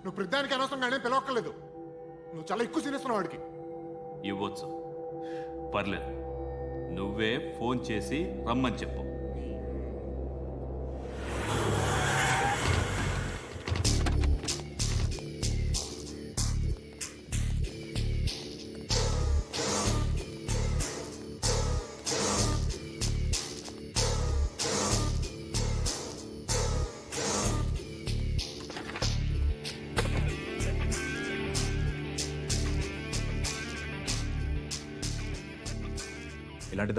నువ్వు ప్రతిదానికి అనవసరంగానే పిలవక్కర్లేదు. నువ్వు చాలా ఎక్కువ సీనిస్తున్నావు వాడికి. ఇవ్వచ్చు. పర్లేదు. నువ్వే ఫోన్ చేసి రమ్మని చెప్పు.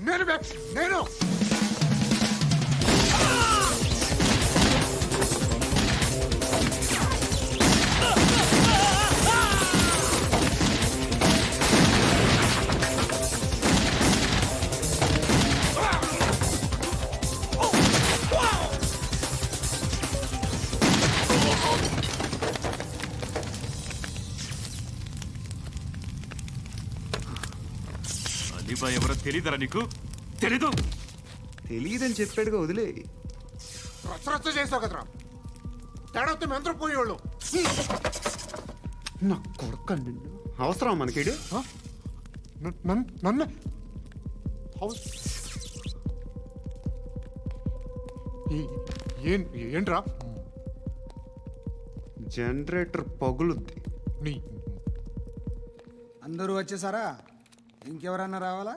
నేను నేను తెలియదరా నీకు? తెలీదు. తెలియదని చెప్పాడుగా వదిలే. రచ్చ రచ్చ చేసావు కదరా. తేడా వస్తే మెంతరం పోయేవాళ్ళు. నా కొడుక నిన్ను. అవసరం మనకిడు నన్ను ఏంట్రా? జనరేటర్ పగులుద్ది. నీ అందరూ వచ్చేసారా? ఇంకెవరన్నా రావాలా?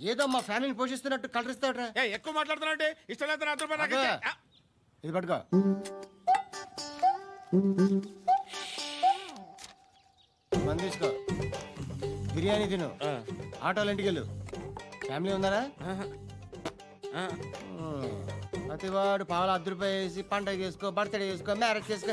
ఏదో మా ఫ్యామిలీని పోషిస్తున్నట్టు కలరిస్తాడ్రా ఎక్కువ మాట్లాడుతున్నావు అంటే ఇష్టం లేదు నా రూపాయలు నాకు ఇచ్చే. ఆ, ఇది పట్టుకో. మంది తీసుకో. బిర్యానీ తిను. ఆటోలు ఇంటికి వెళ్ళు. ఫ్యామిలీ ఉన్నారా ఆ. ప్రతివాడు పావులు అర్ధ రూపాయి వేసి పండగ చేసుకో బర్త్డే చేసుకో మ్యారేజ్ చేసుకో.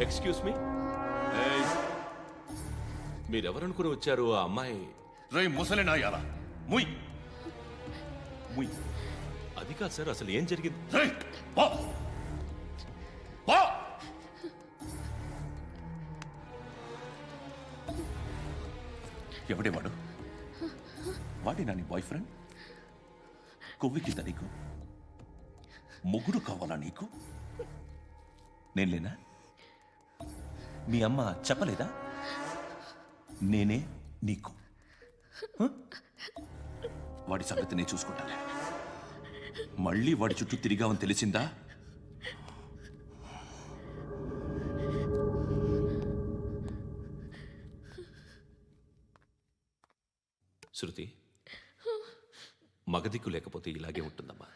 ఎక్స్క్యూజ్ మీ మీరెవరనుకుని వచ్చారు ఆ అమ్మాయి? రే ముసలి నాయాల ముయ్. ముయ్. అది కాదు సార్ అసలు ఏం జరిగింది? రేయ్, పో. పో. ఎవడే కొవ్వికి నీకు? మొగుడు కావాలా నీకు? నేను లేనా? మీ అమ్మ చెప్పలేదా? నేనే నీకు. వాడి సంగతి నేను చూసుకుంటాను. మళ్ళీ వాడి చుట్టూ తిరిగావని తెలిసిందా? శృతి మగదిక్కు లేకపోతే ఇలాగే ఉంటుందమ్మా.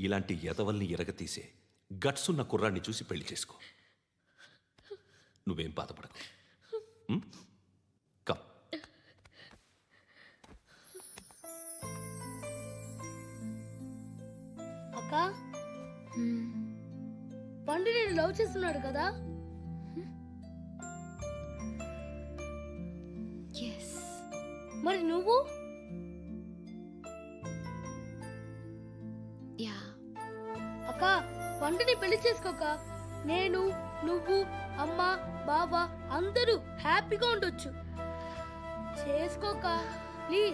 ఇలాంటి ఎదవల్ని ఎరగతీసే గట్స్ ఉన్న కుర్రాన్ని చూసి పెళ్ళి చేసుకో. నువ్వేం బాధపడకు. ఉం? కమ్. అక్క? పండు నేను లవ్ చేస్తున్నాడు కదా? మరి నువ్వు? పండుని పెళ్ళి చేసుకోక నేను నువ్వు అమ్మ బావ అందరూ హ్యాపీగా ఉండొచ్చు. చేసుకోక ప్లీజ్.